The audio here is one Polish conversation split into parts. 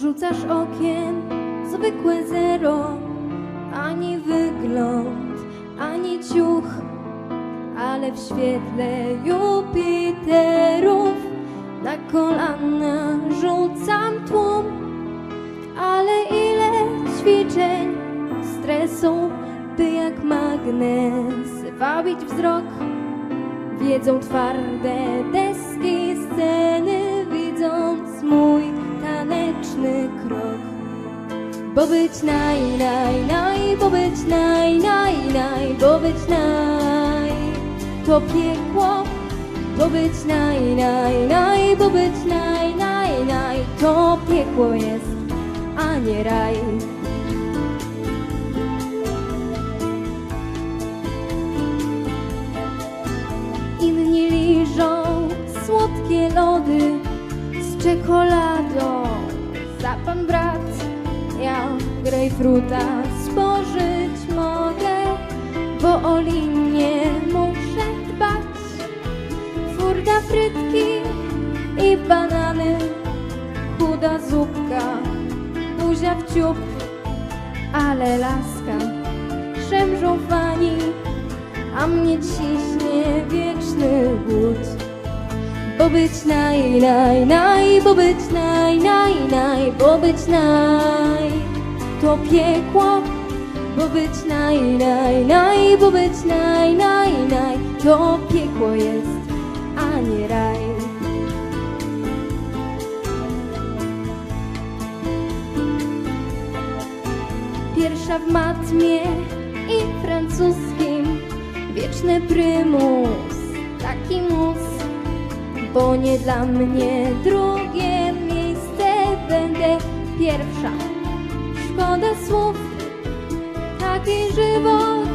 Rzucasz okiem zwykłe zero, ani wygląd, ani ciuch, ale w świetle Jupiterów na kolana rzucam tłum. Ale ile ćwiczeń, stresu, by jak magnes wabić wzrok. Wiedzą twarde Bo być naj, naj, naj, bo być naj, naj, naj, bo być naj, to piekło. Bo być naj, naj, naj, bo być naj, naj, naj, to piekło jest, a nie raj. Inni liżą słodkie lody z czekoladą. Za pan brat, ja grejpfruta spożyć mogę, bo o linię muszę dbać. Furda frytki i banany, chuda zupka, buzia w ciup, ale laska, szemrzą fani, a mnie ciśnie wieczny głód. Bo być naj, naj, naj, bo być naj, naj, naj, bo być naj, to piekło. Bo być naj, naj, naj, bo być naj, naj, naj, to piekło jest, a nie raj. Pierwsza w matmie i francuskim, wieczny prymus, taki mus bo nie dla mnie drugie miejsce będę pierwsza. Szkoda słów, taki żywot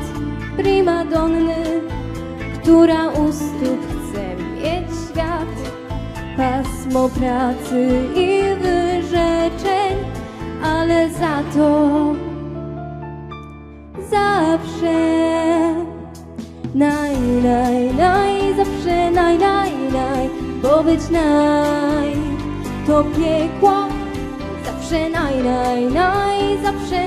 primadonny, która u stóp chce mieć świat. Pasmo pracy i wyrzeczeń, ale za to zawsze Naj, naj, naj, zawsze naj, naj, naj, bo być naj, to piekło. Zawsze naj, naj, naj, zawsze